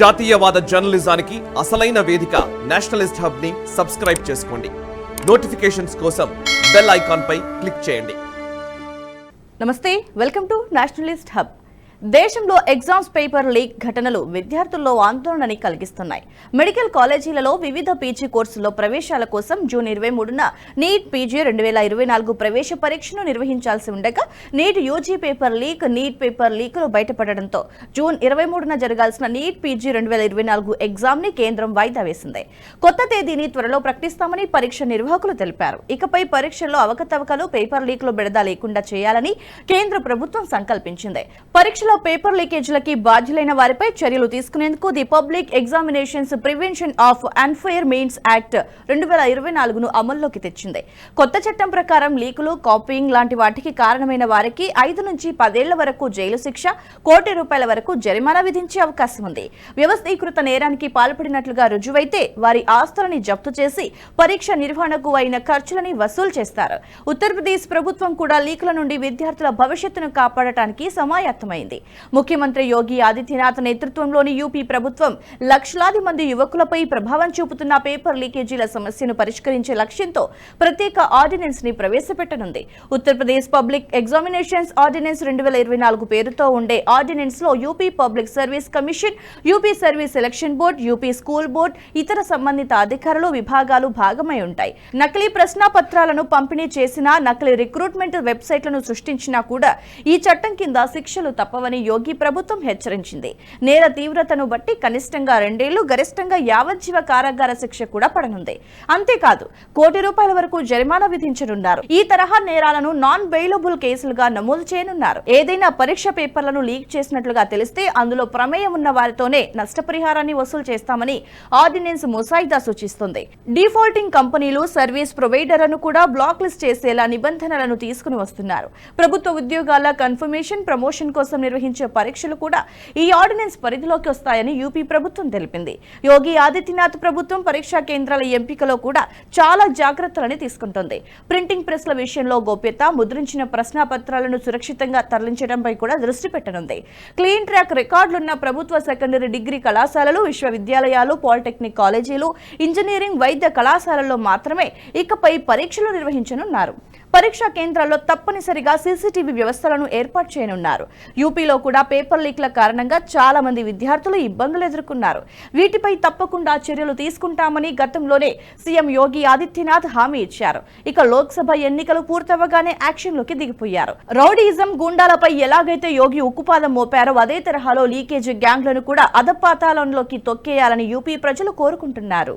జాతీయవాద జర్నలిజానికి అసలైన వేదిక నేషనలిస్ట్ హబ్ని సబ్స్క్రైబ్ చేసుకోండి. నోటిఫికేషన్స్ కోసం బెల్ ఐకాన్ పై క్లిక్ చేయండి. నమస్తే వెల్కమ్ టు నేషనలిస్ట్ హబ్. దేశంలో ఎగ్జామ్స్ పేపర్ లీక్ ఘటనలు విద్యార్థుల్లో ఆందోళనని కలిగిస్తున్నాయి. మెడికల్ కాలేజీలలో వివిధ పీజీ కోర్సుల్లో ప్రవేశాల కోసం జూన్ ఇరవై మూడున నీట్ పీజీ రెండు వేల ఇరవై నాలుగు ప్రవేశ పరీక్షను నిర్వహించాల్సి ఉండగా NEET UG paper leak NEET paper లీకులు బయటపడడంతో జూన్ ఇరవై మూడున జరగాల్సిన నీట్ పీజీ రెండు వేల ఇరవై నాలుగు ఎగ్జామ్ని కేంద్రం వాయిదా వేసింది. కొత్త తేదీని త్వరలో ప్రకటిస్తామని పరీక్ష నిర్వాహకులు తెలిపారు. ఇకపై పరీక్షల్లో అవకతవకలు పేపర్ లీకులు బెడద లేకుండా చేయాలని కేంద్ర ప్రభుత్వం సంకల్పించింది. పరీక్షల పేపర్ లీకేజీలకి బాధ్యులైన వారిపై చర్యలు తీసుకునేందుకు the public examinations prevention of unfair means act రెండు వేల ఇరవై నాలుగును అమల్లోకి తెచ్చింది. కొత్త చట్టం ప్రకారం లీకులు కాపీయింగ్ లాంటి వాటికి కారణమైన వారికి ఐదు నుంచి పదేళ్ళ వరకు జైలు శిక్ష కోటి రూపాయల వరకు జరిమానా విధించే అవకాశం ఉంది. వ్యవస్థీకృత నేరానికి పాల్పడినట్లుగా రుజువైతే వారి ఆస్తులని జప్తు చేసి పరీక్ష నిర్వహణకు అయిన ఖర్చులని వసూలు చేస్తారు. ఉత్తరప్రదేశ్ ప్రభుత్వం కూడా లీకుల నుండి విద్యార్థుల భవిష్యత్తును కాపాడటానికి సమాయత్తమైంది. ముఖ్యమంత్రి యోగి ఆదిత్యనాథ్ నేతృత్వంలోని యూపీ ప్రభుత్వం లక్షలాది మంది యువకులపై ప్రభావం చూపుతున్న పేపర్ లీకేజీల సమస్యను పరిష్కరించే లక్ష్యంతో ప్రత్యేక ఆర్డినెన్స్ని ప్రవేశపెట్టనుంది. ఉత్తరప్రదేశ్ పబ్లిక్ ఎగ్జామినేషన్స్ ఆర్డినెన్స్ రెండు వేల ఇరవై నాలుగు పేరుతో ఉండే ఆర్డినెన్స్లో UP public service commission UP service selection board UP school board ఇతర సంబంధిత అధికారులు విభాగాలు భాగమై ఉంటాయి. నకిలీ ప్రశ్నాపత్రాలను పంపిణీ చేసినా నకిలీ రిక్రూట్మెంట్ వెబ్సైట్లను సృష్టించినా కూడా ఈ చట్టం కింద శిక్షలు తప్పవని యోగి ప్రభుత్వం హెచ్చరించింది. నేర తీవ్రతను బట్టి కనిష్టంగా రెండేళ్ళు గరిష్టంగా యావజ్జీవ కారాగార శిక్ష కూడా పడనుంది. అంతేకాదు కోటి రూపాయల వరకు జరిమానా విధించనున్నారు. ఈ తరహా నేరాలను నాన్ బెయిలబుల్ కేసులుగా నమోదు చేయనున్నారు. ఏదైనా పరీక్ష పేపర్లను లీక్ చేసినట్లుగా తెలిస్తే అందులో ప్రమేయం ఉన్న వారితోనే నష్టపరిహారాన్ని వసూలు చేస్తామని ఆర్డినెన్స్ ముసాయిదా సూచిస్తుంది. డిఫాల్టింగ్ కంపెనీలు సర్వీస్ ప్రొవైడర్లను కూడా బ్లాక్ లిస్ట్ చేసేలా నిబంధనలను తీసుకుని వస్తున్నారు. ప్రభుత్వ ఉద్యోగాల కన్ఫర్మేషన్ ప్రమోషన్ కోసం నిర్వహించే పరీక్షలు కూడా ఈ ఆర్డినెన్స్ పరిధిలోకి వస్తాయని యూపీ ప్రభుత్వం తెలిపింది. యోగి ఆదిత్యనాథ్ ప్రభుత్వం పరీక్షా కేంద్రాల ఎంపికలో కూడా చాలా జాగ్రత్తలని తీసుకుంటుంది. ప్రింటింగ్ ప్రెస్ల విషయంలో గోప్యత ముద్రించిన ప్రశ్నాపత్రాలను సురక్షితంగా తరలించడంపై కూడా దృష్టి పెట్టనుంది. క్లీన్ ట్రాక్ రికార్డులున్న ప్రభుత్వ సెకండరీ డిగ్రీ కళాశాలలు విశ్వవిద్యాలయాలు పాలిటెక్నిక్ కాలేజీలు ఇంజనీరింగ్ వైద్య కళాశాలల్లో మాత్రమే ఇకపై పరీక్షలు నిర్వహించనున్నారు. పరీక్షా కేంద్రాల్లో తప్పనిసరిగా సీసీటీవీ వ్యవస్థలను ఏర్పాటు చేయనున్నారు. యూపీలో కూడా పేపర్ లీక్ల కారణంగా చాలా మంది విద్యార్థులు ఇబ్బందులు ఎదుర్కొన్నారు. వీటిపై తప్పకుండా చర్యలు తీసుకుంటామని గతంలోనే సీఎం యోగి ఆదిత్యనాథ్ హామీ ఇచ్చారు. ఇక లోక్సభ ఎన్నికలు పూర్తవగానే యాక్షన్లోకి దిగిపోయారు. రౌడీయిజం గుండాలపై ఎలాగైతే యోగి ఉక్కుపాదం మోపారో అదే తరహాలో లీకేజ్ గ్యాంగ్లను కూడా అధపాతాలంలోకి తొక్కేయాలని యూపీ ప్రజలు కోరుకుంటున్నారు.